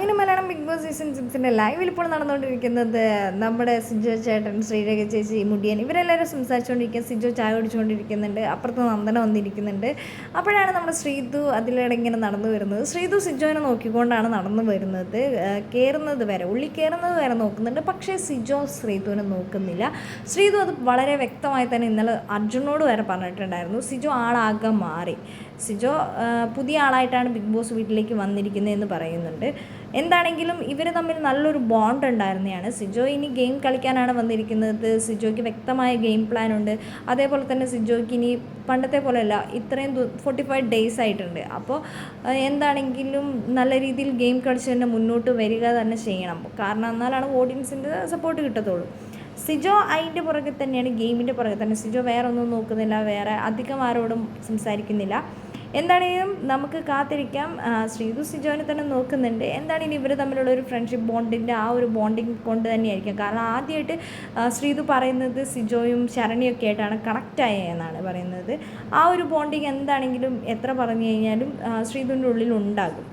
അങ്ങനെ Malayalam big boss season സിക്സിന്റെ ലൈവിൽ ഇപ്പോൾ നടന്നുകൊണ്ടിരിക്കുന്നത് നമ്മുടെ സിജോ ചേട്ടൻ ശ്രീരേഖ ചേച്ചി മുടിയൻ ഇവരെല്ലാവരും സംസാരിച്ചുകൊണ്ടിരിക്കുക സിജോ ചായ കുടിച്ചുകൊണ്ടിരിക്കുന്നുണ്ട് അപ്പുറത്ത് നന്ദന വന്നിരിക്കുന്നുണ്ട്. അപ്പോഴാണ് നമ്മുടെ ശ്രീതു അതിലൂടെ ഇങ്ങനെ നടന്നു വരുന്നത്. ശ്രീതു സിജോനെ നോക്കിക്കൊണ്ടാണ് നടന്നു വരുന്നത്. കയറുന്നത് വരെ ഉള്ളി കയറുന്നത് വരെ നോക്കുന്നുണ്ട്. പക്ഷേ സിജോ ശ്രീതുവിനെ നോക്കുന്നില്ല. ശ്രീതു അത് വളരെ വ്യക്തമായി തന്നെ ഇന്നലെ അർജുനോട് വരെ പറഞ്ഞിട്ടുണ്ടായിരുന്നു. സിജോ ആളാകെ മാറി. സിജോ പുതിയ ആളായിട്ടാണ് ബിഗ് ബോസ് വീട്ടിലേക്ക് വന്നിരിക്കുന്നത് എന്ന് പറയുന്നുണ്ട്. എന്താണെങ്കിലും ഇവർ തമ്മിൽ നല്ലൊരു ബോണ്ട് ഉണ്ടായിരുന്നതാണ് സിജോ ഇനി ഗെയിം കളിക്കാനാണ് വന്നിരിക്കുന്നത്. സിജോയ്ക്ക് വ്യക്തമായ ഗെയിം പ്ലാൻ ഉണ്ട്. അതേപോലെ തന്നെ സിജോയ്ക്ക് ഇനി പണ്ടത്തെ പോലെയല്ല ഇത്രയും ഫോർട്ടി ഫൈവ് ഡേയ്സ് ആയിട്ടുണ്ട്. അപ്പോൾ എന്താണെങ്കിലും നല്ല രീതിയിൽ ഗെയിം കളിച്ച് തന്നെ മുന്നോട്ട് വരിക തന്നെ ചെയ്യണം. കാരണം എന്നാലാണ് ഓഡിയൻസിന്റെ സപ്പോർട്ട് കിട്ടത്തുള്ളൂ. സിജോ അതിന്റെ പുറകെ തന്നെയാണ് ഗെയിമിന്റെ പുറകെ തന്നെ. സിജോ വേറെ ഒന്നും നോക്കുന്നില്ല വേറെ അധികം ആരോടും സംസാരിക്കുന്നില്ല. എന്താണെങ്കിലും നമുക്ക് കാത്തിരിക്കാം. ശ്രീതു സിജോനെ തന്നെ നോക്കുന്നുണ്ട്. എന്താണെങ്കിലും ഇവർ തമ്മിലുള്ള ഒരു ഫ്രണ്ട്ഷിപ്പ് ബോണ്ടിന്റെ ആ ഒരു ബോണ്ടിങ് കൊണ്ട് തന്നെയായിരിക്കും. കാരണം ആദ്യമായിട്ട് ശ്രീതു പറയുന്നത് സിജോയും ശരണിയൊക്കെ ആയിട്ടാണ് കണക്റ്റ് ആയെന്നാണ് പറയുന്നത്. ആ ഒരു ബോണ്ടിങ് എന്താണെങ്കിലും എത്ര പറഞ്ഞു കഴിഞ്ഞാലും ശ്രീതുവിന്റെ ഉള്ളിൽ ഉണ്ടാകും.